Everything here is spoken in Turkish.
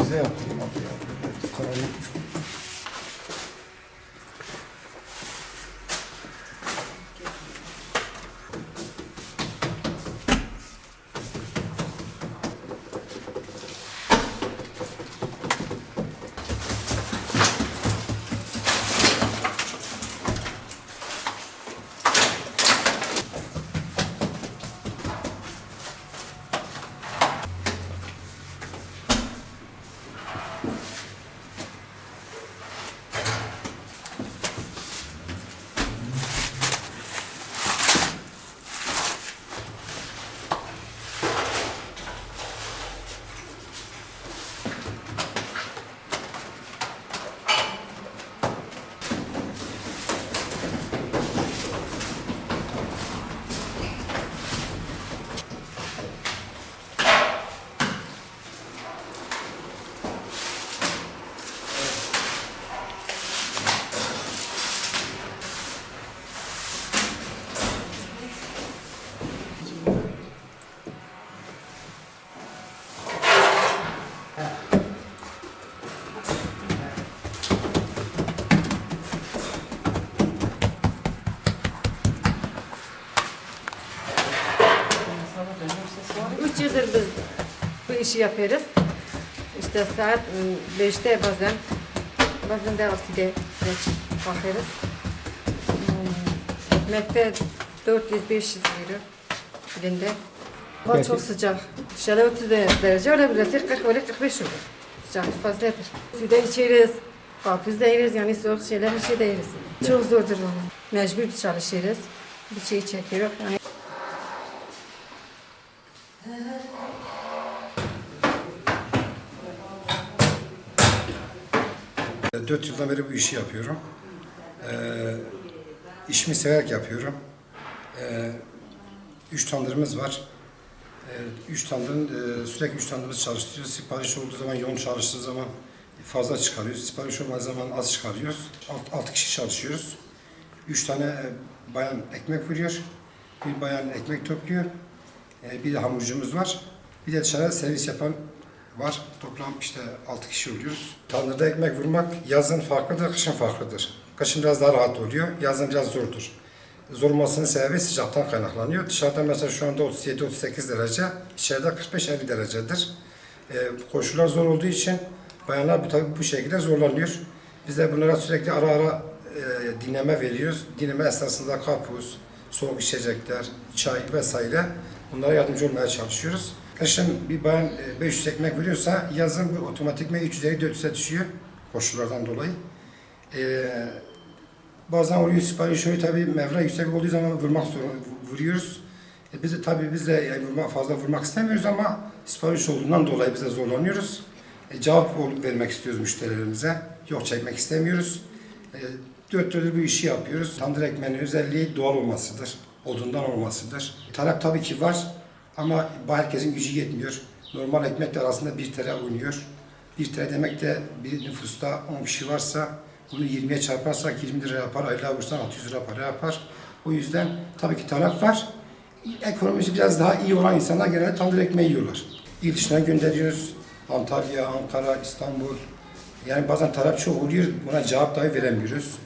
Avize yaptım abi ya. Üç yıldır biz bu işi yapıyoruz. İşte saat ıı, beşte bazen, bazen de altıda geç kalkıyoruz. Ekmekte 400-500 euro günde. Hava çok sıcak. Dışarıda 30 derece olabilir. 40 öyle 45 olur. Sıcak fazladır. Su da içeriz. Karpuz da yeriz. Yani soğuk şeyler her şey de yeriz. Çok zordur onu. Mecbur çalışıyoruz. Bir şey çekiyoruz. Yani Dört yıldan beri bu işi yapıyorum. Ee, işimi severek yapıyorum. Ee, üç tandırımız var. Ee, üç tandırın, e, sürekli üç tandırımız çalıştırıyoruz. Sipariş olduğu zaman, yoğun çalıştığı zaman fazla çıkarıyoruz. Sipariş olmadığı zaman az çıkarıyoruz. Alt, altı kişi çalışıyoruz. Üç tane e, bayan ekmek vuruyor. Bir bayan ekmek topluyor. E, bir de hamurcumuz var. Bir de dışarı servis yapan var. Toplam işte 6 kişi oluyoruz. Tandırda ekmek vurmak yazın farklıdır, kışın farklıdır. Kışın biraz daha rahat oluyor, yazın biraz zordur. Zor olmasının sebebi sıcaktan kaynaklanıyor. Dışarıda mesela şu anda 37-38 derece, içeride 45-50 derecedir. Ee, koşullar zor olduğu için bayanlar tabii bu şekilde zorlanıyor. Biz de bunlara sürekli ara ara e, dinleme veriyoruz. Dinleme esnasında karpuz, soğuk içecekler, çay vesaire bunlara yardımcı olmaya çalışıyoruz. Kışın bir bayan e, 500 ekmek veriyorsa yazın bu otomatikman 350-400'e düşüyor koşullardan dolayı. Ee, bazen oluyor sipariş oluyor tabii mevra yüksek olduğu zaman vurmak zorunda vuruyoruz. E, biz de tabii biz de yani vurma, fazla vurmak istemiyoruz ama sipariş olduğundan dolayı biz de zorlanıyoruz. E, cevap vermek istiyoruz müşterilerimize. Yok çekmek istemiyoruz. E, dört türlü bu işi yapıyoruz. Tandır ekmeğinin özelliği doğal olmasıdır. Odundan olmasıdır. Talep tabii ki var ama herkesin gücü yetmiyor. Normal ekmekle arasında bir TL oynuyor. Bir TL demek de bir nüfusta 10 kişi varsa bunu 20'ye çarparsak 20 lira yapar, aylığa vursan 600 lira para yapar. O yüzden tabii ki talep var. Ekonomisi biraz daha iyi olan insanlar genelde tandır ekmeği yiyorlar. İl dışına gönderiyoruz. Antalya, Ankara, İstanbul. Yani bazen talep çok oluyor, buna cevap dahi veremiyoruz.